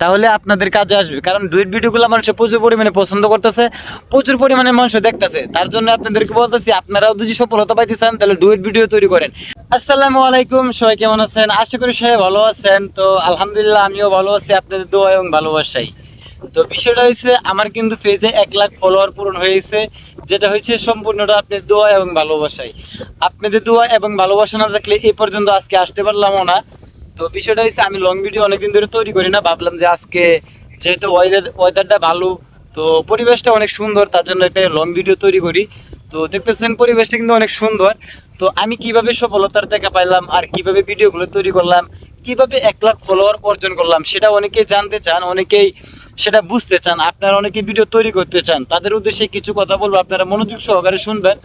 তাহলে আপনাদের কাজে আসবে। কারণ ডুয়েট ভিডিওগুলো মানুষের প্রচুর পরিমাণে পছন্দ করতেছে, প্রচুর পরিমাণে মানুষ দেখতেছে। তার জন্য আপনাদেরকে বলতেছি, আপনারাও যদি সফলতা পাইতে চান, তাহলে ডুয়েট ভিডিও তৈরি করেন। আসসালামু আলাইকুম, সবাই কেমন আছেন? আশা করি সবাই ভালো আছেন। তো আলহামদুলিল্লাহ, আমিও ভালো আছি, আপনাদের দোয়া এবং ভালোবাসাই। তো বিষয়টা হচ্ছে আমার কিন্তু পেজে এক লাখ ফলোয়ার পূরণ হয়েছে, যেটা হচ্ছে সম্পূর্ণটা আপনার দোয়া এবং ভালোবাসাই। আপনাদের দোয়া এবং ভালোবাসা না থাকলে এ পর্যন্ত আজকে আসতে পারলামও না। তো বিষয়টা হচ্ছে আমি লং ভিডিও অনেকদিন ধরে তৈরি করি না, ভাবলাম যে আজকে যেহেতু ওয়েদার ওয়েদারটা ভালো, তো পরিবেশটা অনেক সুন্দর, তার জন্য একটা লং ভিডিও তৈরি করি। তো দেখতেছেন পরিবেশটা কিন্তু অনেক সুন্দর। তো আমি কীভাবে সফলতার দেখা পাইলাম আর কীভাবে ভিডিওগুলো তৈরি করলাম, কীভাবে এক লাখ ফলোয়ার অর্জন করলাম, সেটা অনেকেই জানতে চান, অনেকেই সেটা বুঝতে চান, আপনারা অনেকে ভিডিও তৈরি করতে চান, তাদের উদ্দেশ্যে কিছু কথা বলব, আপনারা মনোযোগ সহকারে শুনবেন,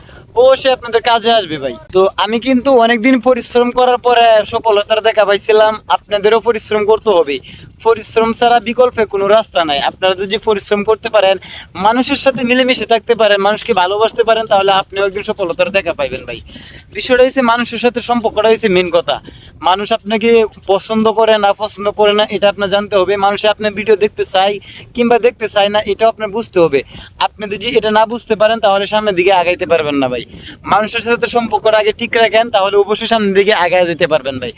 অবশ্যই আপনাদের কাজে আসবে ভাই। তো আমি কিন্তু অনেকদিন পরিশ্রম করার পরে সফলতার দেখা পাইছিলাম, আপনাদেরও পরিশ্রম করতে হবে। পরিশ্রম ছাড়া বিকল্পে কোনো রাস্তা নাই। আপনারা যদি পরিশ্রম করতে পারেন, মানুষের সাথে মিলেমিশে থাকতে পারেন, মানুষকে ভালোবাসতে পারেন, তাহলে আপনিও একদিন সফলতার দেখা পাইবেন ভাই। বিষয়টা হচ্ছে মানুষের সাথে সম্পর্কটা হচ্ছে মেন কথা। মানুষ আপনাকে পছন্দ করে না, পছন্দ করে না, এটা আপনার জানতে হবে। মানুষ আপনার ভিডিও দেখতে চায় কিংবা দেখতে চায় না, এটাও আপনার বুঝতে হবে। আপনি যদি এটা না বুঝতে পারেন, তাহলে সামনের দিকে আগাইতে পারবেন না ভাই। মানুষের সাথে সম্পর্কটা আগে ঠিক রাখেন, তাহলে অবশ্যই সামনের দিকে আগায় যেতে পারবেন ভাই।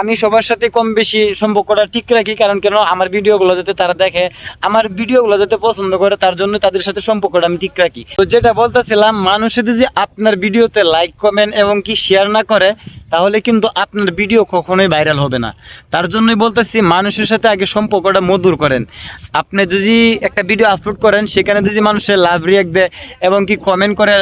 আমি সবার সাথে কম বেশি সম্পর্কটা ঠিক রাখি, কারণ কেন? আমার ভিডিওগুলো যাতে তারা দেখে, আমার ভিডিওগুলো যাতে পছন্দ করে, তার জন্য তাদের সাথে সম্পর্কটা আমি ঠিক রাখি। তো যেটা বলতেছিলাম, মানুষে যদি আপনার ভিডিওতে লাইক কমেন্ট এবং কি শেয়ার না করে, তাহলে কিন্তু আপনার ভিডিও কখনোই ভাইরাল হবে না। তার জন্যই বলতেছি, মানুষের সাথে আগে সম্পর্কটা মধুর করেন। আপনি যদি একটা ভিডিও আপলোড করেন, সেখানে যদি মানুষের লাভ রিয়াক্ট দেয় এবং কি কমেন্ট করে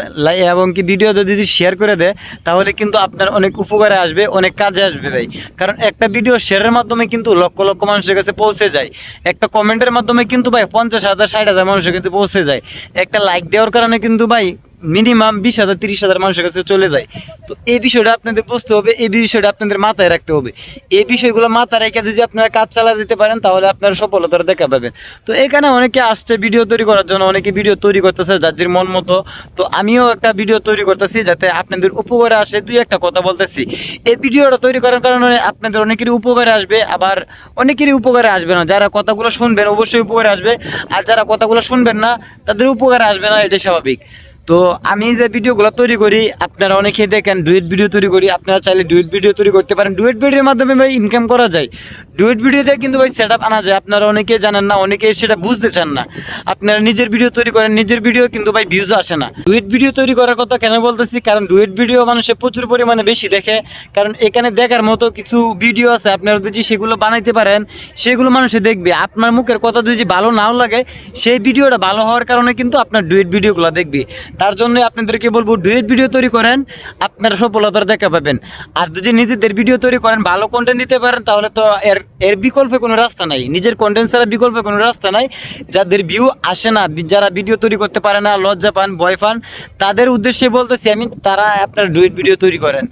এবং কি ভিডিও যদি শেয়ার করে দেয়, তাহলে কিন্তু আপনার অনেক উপকারে আসবে, অনেক কাজে আসবে ভাই। কারণ একটা ভিডিও শেয়ারের মাধ্যমে কিন্তু লক্ষ লক্ষ মানুষের কাছে পৌঁছে যায়। একটা কমেন্টের মাধ্যমে কিন্তু ভাই পঞ্চাশ হাজার, ষাট হাজার মানুষের কাছে পৌঁছে যায়। একটা লাইক দেওয়ার কারণে কিন্তু ভাই মিনিমাম বিশ হাজার, তিরিশ হাজার মানুষের কাছে চলে যায়। তো এই বিষয়টা আপনাদের বুঝতে হবে, এই বিষয়টা আপনাদের মাথায় রাখতে হবে। এই বিষয়গুলো মাথায় রেখে যদি আপনারা কাজ চালা দিতে পারেন, তাহলে আপনারা সফলতার দেখা পাবেন। তো এখানে অনেকে আসছে ভিডিও তৈরি করার জন্য, অনেকে ভিডিও তৈরি করতেছে যার মন মতো। তো আমিও একটা ভিডিও তৈরি করতেছি যাতে আপনাদের উপকারে আসে। দুই একটা কথা বলতেছি। এই ভিডিওটা তৈরি করার কারণে আপনাদের অনেকেরই উপকারে আসবে, আবার অনেকেরই উপকারে আসবে না। যারা কথাগুলো শুনবেন, অবশ্যই উপকারে আসবে। আর যারা কথাগুলো শুনবেন না, তাদের উপকারে আসবে না, এটাই স্বাভাবিক। তো আমি যে ভিডিওগুলো তৈরি করি, আপনারা অনেকেই দেখেন ডুয়েট ভিডিও তৈরি করি। আপনারা চাইলে ডুয়েট ভিডিও তৈরি করতে পারেন। ডুয়েট ভিডিওর মাধ্যমে ভাই ইনকাম করা যায়। ডুয়েট ভিডিও দিয়ে কিন্তু ভাই সেট আনা যায়। আপনারা অনেকেই জানেন না অনেকে সেটা বুঝতে চান না। আপনারা নিজের ভিডিও তৈরি করেন, নিজের ভিডিও কিন্তু ভাই ভিউজ আসে না। ডুয়েট ভিডিও তৈরি করার কথা কেন বলতেছি? কারণ ডুয়েট ভিডিও মানুষে প্রচুর পরিমাণে বেশি দেখে। কারণ এখানে দেখার মতো কিছু ভিডিও আছে। আপনারা যদি সেগুলো বানাইতে পারেন, সেগুলো মানুষে দেখবে। আপনার মুখের কথা যদি ভালো নাও লাগে, সেই ভিডিওটা ভালো হওয়ার কারণে কিন্তু আপনার ডুয়েট ভিডিওগুলো দেখবে। তার জন্য আপনাদেরকে বলব ডুয়েট ভিডিও তৈরি করেন, আপনারা সফলতার দেখা পাবেন। আর যদি নিজেদের ভিডিও তৈরি করেন, ভালো কন্টেন্ট দিতে পারেন, তাহলে তো এর এর বিকল্পে কোনো রাস্তা নাই। নিজের কন্টেন্ট ছাড়া বিকল্পে কোনো রাস্তা নাই। যাদের ভিউ আসে না যারা ভিডিও তৈরি করতে পারে না, লজ্জা পান, ভয় পান, তাদের উদ্দেশ্যে বলতেছি আমি, তারা আপনার ডুয়েট ভিডিও তৈরি করেন।